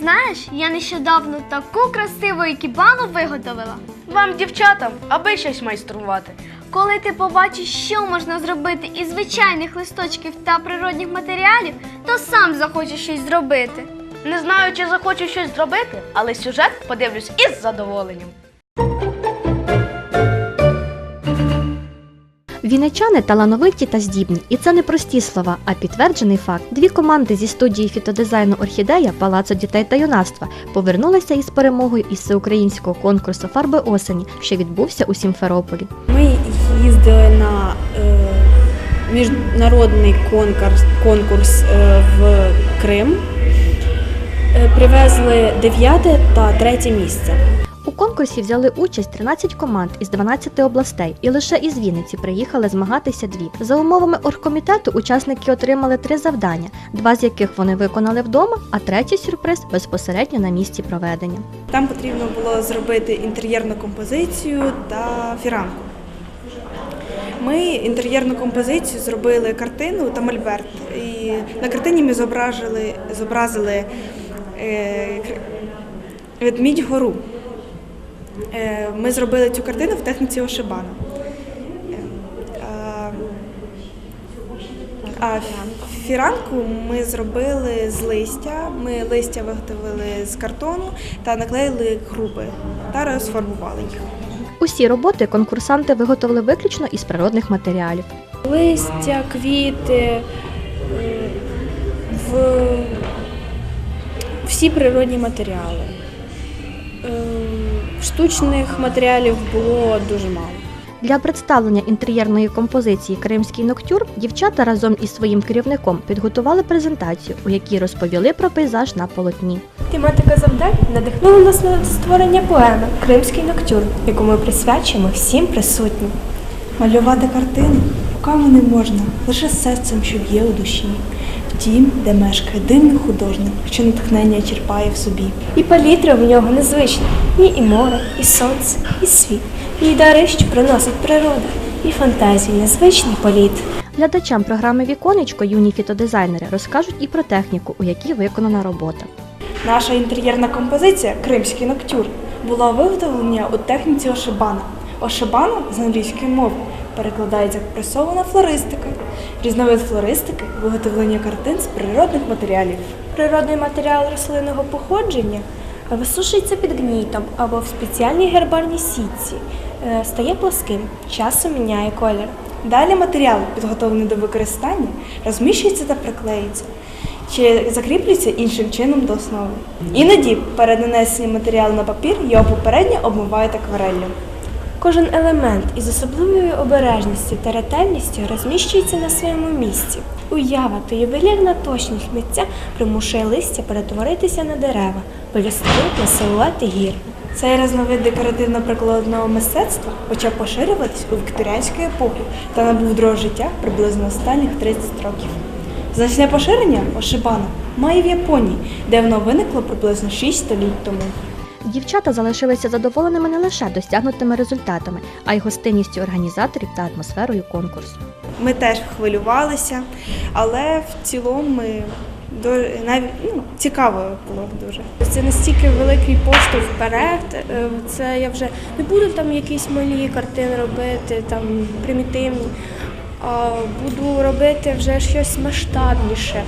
знаєш, я нещодавно таку красиву екібану виготовила. Вам, дівчатам, аби щось майструвати. Коли ти побачиш, що можна зробити із звичайних листочків та природних матеріалів, то сам захочеш щось зробити. Не знаю, чи захочу щось зробити, але сюжет подивлюсь із задоволенням. Вінничани талановиті та здібні, і це не прості слова, а підтверджений факт. Дві команди зі студії фітодизайну Орхідея Палацу дітей та юнацтва повернулися із перемогою із всеукраїнського конкурсу Фарби осені, що відбувся у Сімферополі. Ми їздили на е, міжнародний конкурс, конкурс е, в Крим, е, привезли 9 та 3 місце. У конкурсі взяли участь 13 команд із 12 областей, і лише із Вінниці приїхали змагатися дві. За умовами оргкомітету учасники отримали три завдання, два з яких вони виконали вдома, а третій сюрприз безпосередньо на місці проведення. Там потрібно було зробити інтер'єрну композицію та фіранку. Ми інтер'єрну композицію зробили картину та мольберт. І на картині ми зображили, зобразили е, ведмідь гору. Е, ми зробили цю картину в техніці Ошибана. Е, а- фіранку ми зробили з листя. Ми листя виготовили з картону та наклеїли групи та розфарбували їх. Усі роботи конкурсанти виготовили виключно із природних матеріалів. Листя, квіти, е, в всі природні матеріали. Штучних матеріалів було дуже мало. Для представлення інтер'єрної композиції Кримський ноктюр дівчата разом із своїм керівником підготували презентацію, у якій розповіли про пейзаж на полотні. Тематика завдань надихнула нас на створення поеми Кримський ноктюр, яку ми присвячуємо всім присутнім. Малювати картину руками не можна, лише серцем, що б'є у душі. В тім, де мешкає дивний художник, що натхнення черпає в собі. І палітра в нього незвична. Є і море, і сонце, і світ, і дари, що приносить природа, і фантазії, незвичний політ. Глядачам програми Віконечко юні фітодизайнери розкажуть і про техніку, у якій виконана робота. Наша інтер'єрна композиція Кримський ноктюр була виготовлена у техніці Ошибана. Ошибана з англійської мови перекладається як пресована флористика. Різновид флористики виготовлення картин з природних матеріалів. Природний матеріал рослинного походження висушується під гнітом або в спеціальній гербарній сітці, Е, стає плоским, часом міняє колір. Далі матеріал, підготовлений до використання, розміщується та приклеюється, чи закріплюється іншим чином до основи. Іноді перед нанесенням матеріалу на папір його попередньо обмивають аквареллю. Кожен елемент із особливою обережністю та ретельністю розміщується на своєму місці. Уява та ювелірна точність митця примушує листя перетворитися на дерева, полюстки на силуети гір. Цей різновид декоративно-прикладного мистецтва почав поширюватись у вікторіанську епоху та набув другого життя приблизно останніх 30 років. Значне поширення Ошибана має в Японії, де воно виникло приблизно 6 століть тому. Дівчата залишилися задоволеними не лише досягнутими результатами, а й гостинністю організаторів та атмосферою конкурсу. Ми теж хвилювалися, але в цілому ми навіть ну, цікаво було дуже. Це настільки великий поштовх вперед. е, Це я вже не буду там якісь малі картини робити, там примітивні, буду робити вже щось масштабніше.